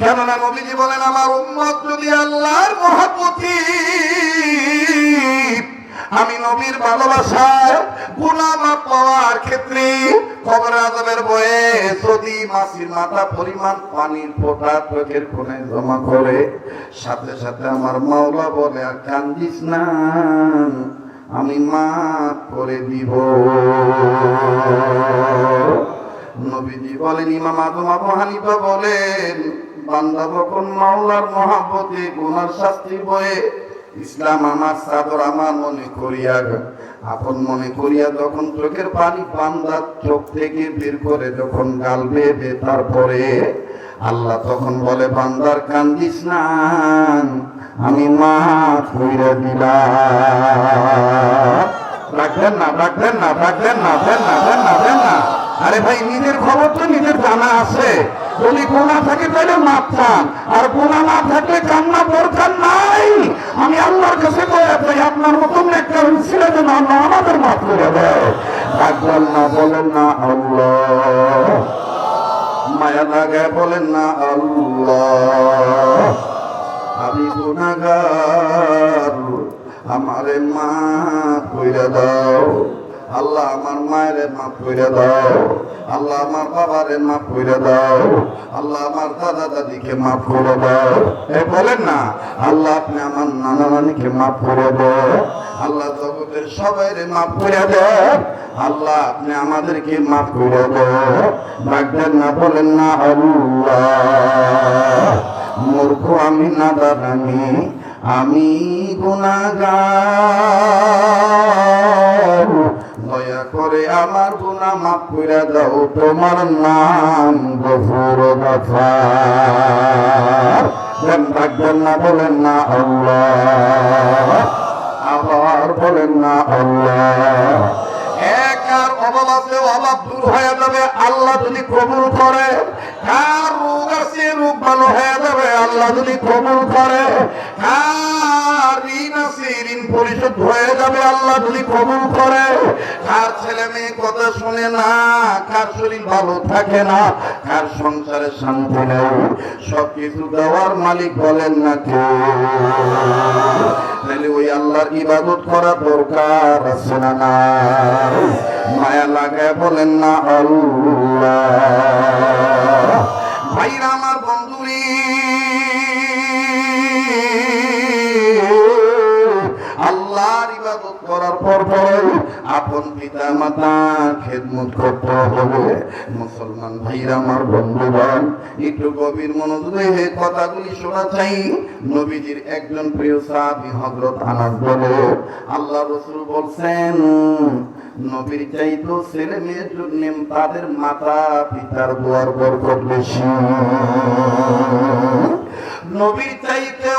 কেননা নবীজি বলেন, আমার উম্মত যদি আল্লাহর মহাপতি, আমি নবীর ভালোবাসায় গুলামা পাওয়ার ক্ষেত্রে কবর আজমের বয়ে যদি মাসির মাথা পরিমাণ পানির ফোঁটা চোখের কোণে জমা করে, সাথে সাথে আমার মাওলা বলে, আর কান্দিস না, আমি মাফ করে দিব। নবীজি বলেন, ইমাম আদম আবু হানিফা বলেন বান্দা যখন মাওলার মহাব্বতে গুনার শাস্তি বয়ে, ইসলাম আমার, সাদর আমার মনে করিয়া আপন মনে করিয়া যখন চোখের পানি বান্দার চোখ থেকে বের করে যখন গাল বেবে তারপরে, আল্লাহ তখন বলে, বান্দার কান্দিস না, আমি মা কইরা দিলাম। রাখবেন না রাখবেন না রাখবেন না দেন না দেন না দেন না। আরে ভাই, নিজের খবর তো নিজের জানা আছে। যদি গোনা থাকে তাহলে মাপ চান। আর গোনা না থাকলে কান্না দরকার নাই। আমি আল্লাহর কাছে কয়ে আপনার মতন একটা ছিল যেন আল্লাহ আমাদের মাফ করে দেয়। না বলেন না আল্লাহ। মায়া লাগায় বলেন না আল্লাহ। আমি গুনাগার আমারে মা কইরা দাও। আল্লাহ আমার মায়ের মাফ কইরা দাও। আল্লাহ আমার বাবারে মাফ কইরা দাও। আল্লাহ আমার দাদা দাদিকে মাফ করে দাও। এ বলেন না, আল্লাহ আপনি আমার নানা নানিকে মাফ করে দাও। আল্লাহ জগতের সবাইরে মাফ করে দাও। আল্লাহ আপনি আমাদেরকে মাফ করে দাও। ডাকবেন না, বলেন না, আল্লাহ। মূর্খ আমি না দাদানি আমি গুনাগার মাফ করে দাও তোমার নাম গফুর না, বলেন না, আল্লাহ। আবার বলেন না, আল্লাহ। এক আর অভাব দূর হয়ে যাবে, আল্লাহ যদি কবুল করে, কার রোগ আছে, রোগ ভালো হয়ে যাবে, আল্লাহ যদি কবুল করে, কার পরিশোধ হয়ে যাবে, আল্লাহ যদি কবুল করে। কার ছেলে মেয়ে কথা শুনে না, কার শরীর ভালো থাকে না, কার সংসারে শান্তি নেই সব কিছু দেওয়ার মালিক বলেন না কে? তাহলে ওই আল্লাহর ইবাদত করা দরকার আছে না না মায়া লাগায় বলেন না আল্লাহ। ভাইরা আপন পিতা মাতা খেদমত করতে হবে। মুসলমান ভাইরা, আমার বন্ধুগণ, একটু গভীর মনোযোগে কথাগুলি শোনা চাই। নবীজির একজন প্রিয় সাহাবী হযরত আনাস বলে, আল্লাহ রাসূল বলছেন, নবীর চাইতো ছেলে মেয়ের জন্য তাদের মাতা পিতার দোয়ার বরকত বেশি। নবীর চাইতো